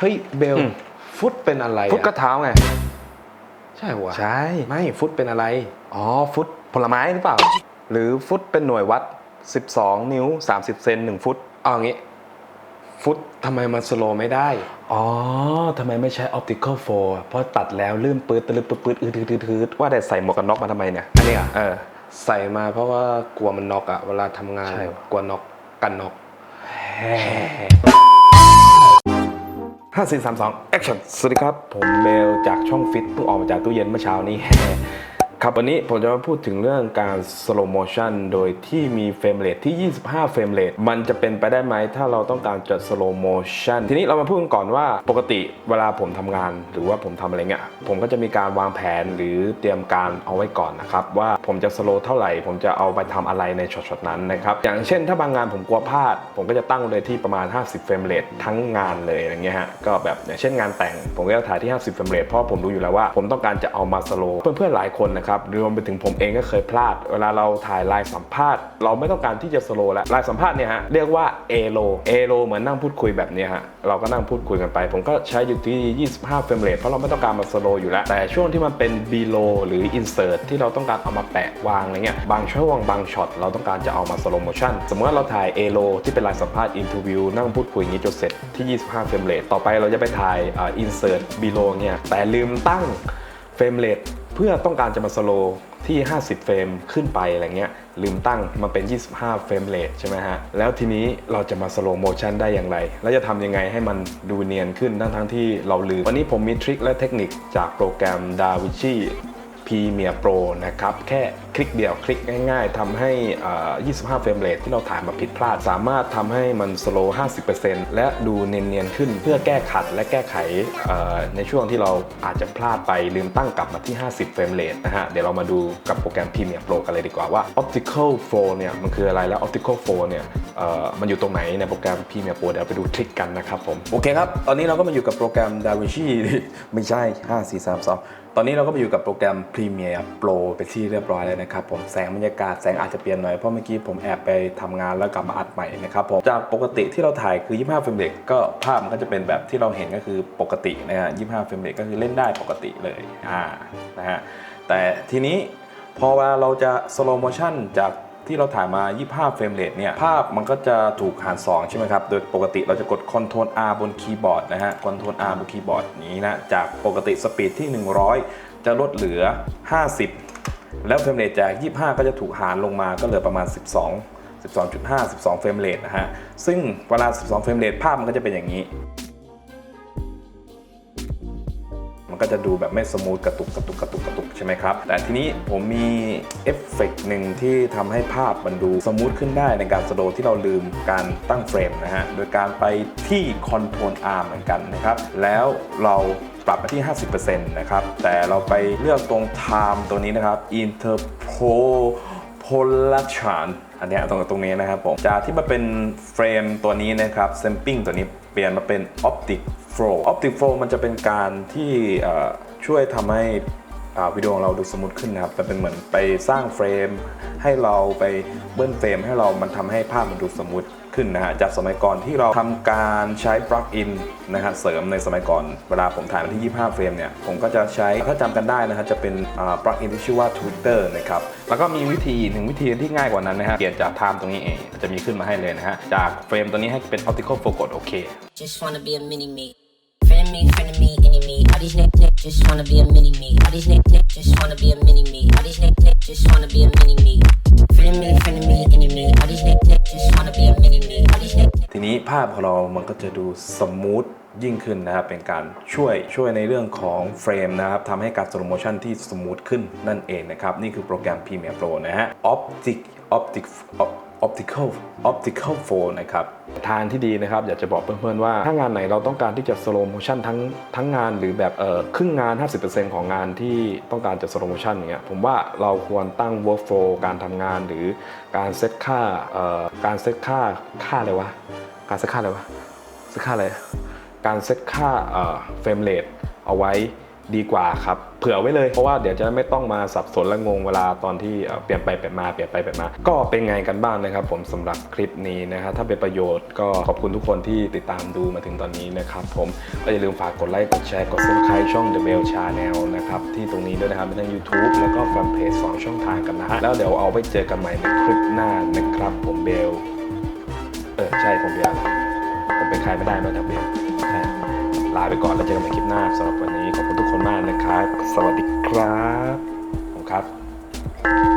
เฮ้ยเบล อืม ฟุตเป็นอะไรอะฟุตก็เท้าไง ใช่หัวะใช่ ไม่ฟุตเป็นอะไร อ๋อ ฟุตผลไม้หรือเปล่า หรือฟุตเป็นหน่วยวัด 12 นิ้ว 30 เซน1ฟุต เอางี้ ฟุตทำไมมันสโลว์ไม่ได้ อ๋อ ทำไมไม่ใช้ optical flow อะเพราะตัดแล้วลื่นปืดตะลึดปืดปืดอืดอืดอืดอืดว่าแต่ใส่หมวกกันน็อกมาทำไมเนี่ย อันนี้อะ เออ ใส่มาเพราะว่ากลัวมันน็อกอะเวลาทำงานใช่กลัวน็อกกันน็อก ห้าสี่สามสองแอคชั่นสวัสดีครับ ผมเบลจากช่องฟิตเพิ่งออกมาจากตู้เย็นเมื่อเช้านี้ ครับวันนี้ผมจะมาพูดถึงเรื่องการ slow motion โดยที่มีเฟรมเรทที่ 25 เฟรมเรทมันจะเป็นไปได้ไหมถ้าเราต้องการจะ slow motion ทีนี้เรามาพูดกันก่อนว่าปกติเวลาผมทำงาน หรือว่าผมทำอะไรเงี้ยผมก็จะมีการวางแผนหรือเตรียมการเอาไว้ก่อนนะครับ ว่าผมจะ slow เท่าไหร่ ผมจะเอาไปทำอะไรในช็อตๆนั้นนะครับอย่างเช่นถ้าบางงานผมกลัวพลาด ผมก็จะตั้งเลยที่ประมาณ 50 เฟรมเรททั้งงานเลยอย่างเงี้ยฮะก็แบบอย่างเช่นงานแต่ง ผมก็จะถ่ายที่ 50 เฟรมเรทเพราะผมรู้อยู่แล้วว่า ผมต้องการจะเอามาสโลเพื่อนๆหลายคนนะครับรวมไปถึงผมเองก็เคยพลาด เวลาเราถ่ายไลน์สัมภาษณ์ เราไม่ต้องการที่จะสโลว์แล้วไลน์สัมภาษณ์เนี่ยฮะเรียกว่าเอโลเอโลเหมือนนั่งพูดคุยแบบนี้ฮะเราก็นั่งพูดคุยกันไป ผมก็ใช้อยู่ที่ 25 เฟรมเรทเพราะเราไม่ต้องการมาสโลว์อยู่แล้ว แต่ช่วงที่มันเป็น B l o หรือ insert ที่เราต้องการเอามาแปะวางอะไรเงี้ยบางช่วงบางช็อตเราต้องการจะเอามาสโลโมชั่นสมมติว่าเราถ่าย A l o ที่เป็นไลน์สัมภาษณ์อิน r วิวนั่งพูดคุยอย่างนี้จนเสร็จที่ 25 เฟรมเรทต่อไปเราจะไปถ่ายอ่า insert B l o เนี่ยแต่ลืมตั้งเฟรมเรท เพื่อต้องการจะมาสโลที่ 50 เฟรมขึ้นไปอะไรเงี้ยลืมตั้งมาเป็น 25 เฟรมเรทใช่ไหมฮะ แล้วทีนี้เราจะมาสโลโมชันได้อย่างไร แล้วจะทำยังไงให้มันดูเนียนขึ้นทั้งทั้งๆที่เราลืม วันนี้ผมมีทริคและเทคนิคจากโปรแกรม DaVinci Premiere Pro นะครับ แค่คลิกเดียวคลิกง่ายๆทำให้ 25 เฟรมเรทที่เราถ่ายมาผิดพลาด สามารถทำให้มันสโลว์ 50%และดูเนียนๆขึ้นเพื่อแก้ขัดและแก้ไขในช่วงที่เราอาจจะพลาดไปลืมตั้งกลับมาที่ 50 เฟรมเรทนะฮะ เดี๋ยวเรามาดูกับโปรแกรม Premiere Pro กันเลยดีกว่าว่า Optical Flow เนี่ยมันคืออะไรแล้ว Optical Flow เนี่ยมันอยู่ตรงไหนในโปรแกรม Premiere Pro เดี๋ยวไปดูทริคกันนะครับผม โอเคครับ ตอนนี้เราก็มาอยู่กับโปรแกรม DaVinci ไม่ใช่ 5 4 3 2 ตอนนี้เราก็ไปอยู่กับโปรแกรม Premiere Pro ไปนที่เรียบร้อยแล้วนะครับผมแสงบรรยากาศแสงอาจจะเปลี่ยนหน่อยเพราะเมื่อกี้ผมแอบไปทำงานแล้วกลับมาอัดใหม่นะครับผมจากปกติที่เราถ่ายคือ 25เฟรมเรทก็ภาพมันก็จะเป็นแบบที่เราเห็นก็คือปกตินะฮะ25เฟรมเรทก็คือเล่นได้ปกติเลยอ่านะฮะแต่ทีนี้พอเวลาเราจะสโลโมชันจาก ที่เราถ่ายมา 25 เฟรมเรทเนี่ย ภาพมันก็จะถูกหาร 2 ใช่ไหมครับ โดยปกติเราจะกด Ctrl R บนคีย์บอร์ดนะฮะ Ctrl R บนคีย์บอร์ดนี้นะ จากปกติสปีดที่ 100 จะลดเหลือ 50 แล้วเฟรมเรทจาก 25 ก็จะถูกหารลงมาก็เหลือประมาณ 12 12.5 12 เฟรมเรทนะฮะ ซึ่งเวลา 12 เฟรมเรทภาพมันก็จะเป็นอย่างนี้ ก็จะดูแบบไม่สมูทกระตุกกระตุกกระตุกกระตุกใช่ไหมครับ แต่ทีนี้ผมมีเอฟเฟกต์หนึ่งที่ทำให้ภาพมันดูสมูทขึ้นได้ในการสโลที่เราลืมการตั้งเฟรมนะฮะ โดยการไปที่ Control R เหมือนกันนะครับ แล้วเราปรับมาที่ 50%นะครับ แต่เราไปเลือกตรง Time ตัวนี้นะครับ Interpolation อันนี้ตรงตรงนี้นะครับผม จากที่มาเป็นเฟรมตัวนี้นะครับ Sampling ตัวนี้เปลี่ยนมาเป็น Optic Flow Optic Flow มันจะเป็นการที่ช่วยทำให้วิดีโอของเราดูสมูทขึ้นนะครับ มันเป็นเหมือนไปสร้างเฟรม ให้เราไปเบิ้ลเฟรม ให้เรามันทำให้ภาพมันดูสมูทขึ้นนะฮะ จากสมัยก่อนที่เราทำการใช้ปลั๊กอินนะฮะ เสริมในสมัยก่อน เวลาผมถ่ายมาที่ 25 เฟรมเนี่ย ผมก็จะใช้ ถ้าจำกันได้นะฮะ จะเป็นปลั๊กอินที่ชื่อว่า Twitter นะครับ แล้วก็มีวิธีหนึ่งวิธีที่ง่ายกว่านั้นนะฮะ เปลี่ยนจาก time ตรงนี้เอง จะมีขึ้นมาให้เลยนะฮะ จากเฟรมตัวนี้ให้เป็น optical focus โอเค Just wanna be a mini me. These niggas nick, just wanna be a mini me. All these niggas nick, just wanna be a mini me. All these niggas nick, just wanna be a mini me. Friend me, friend me, any me. All these niggas nick, just wanna be a mini me. All these niggas ทีนี้ภาพของเรามันก็จะดูสมูทยิ่งขึ้นนะครับ เป็นการช่วยช่วยในเรื่องของเฟรมนะครับทำให้การสโลโมชันที่สมูทขึ้นนั่นเองนะครับ นี่คือโปรแกรม Premiere Pro นะฮะ Optic Optic Optical Optical Phone นะครับทางที่ดีนะครับอยากจะบอกเพื่อนๆว่า ถ้างานไหนเราต้องการที่จะสโลโมชันทั้งทั้งงานหรือแบบเออครึ่งงาน 50%ของงานที่ต้องการจะสโลโมชันอย่างเงี้ยผมว่าเราควรตั้ง workflow การทำงานหรือการเซตค่าเอ่อการเซตค่าค่าอะไรวะการเซตค่าอะไรวะเซตค่าอะไรการเซตค่าเฟรมเรทเอาไว้ดีกว่าครับ เผื่อไว้เลยเพราะว่าเดี๋ยวจะไม่ต้องมาสับสนและงงเวลาตอนที่เปลี่ยนไปเปลี่ยนมาเปลี่ยนไปเปลี่ยนมา ก็เป็นไงกันบ้างนะครับ ผมสำหรับคลิปนี้นะครับถ้าเป็นประโยชน์ก็ขอบคุณทุกคนที่ติดตามดูมาถึงตอนนี้นะครับผมก็อย่าลืมฝากกดไลค์กดแชร์กด subscribe ช่อง The Bell Channel นะครับที่ตรงนี้ด้วยนะครับมีทั้ง YouTube แล้วก็แฟนเพจสองช่องทางกันนะฮะแล้วเดี๋ยวเอาไว้เจอกันใหม่ในคลิปหน้านะครับผมเบลเออใช่ผมเบียร์ผมเป็นใครไม่ได้นอกจากเบียร์ใช่ ลาไปก่อนแล้วเจอกันใหม่คลิปหน้าสำหรับวันนี้ขอบคุณทุกคนมากนะครับ สวัสดีครับผมครับ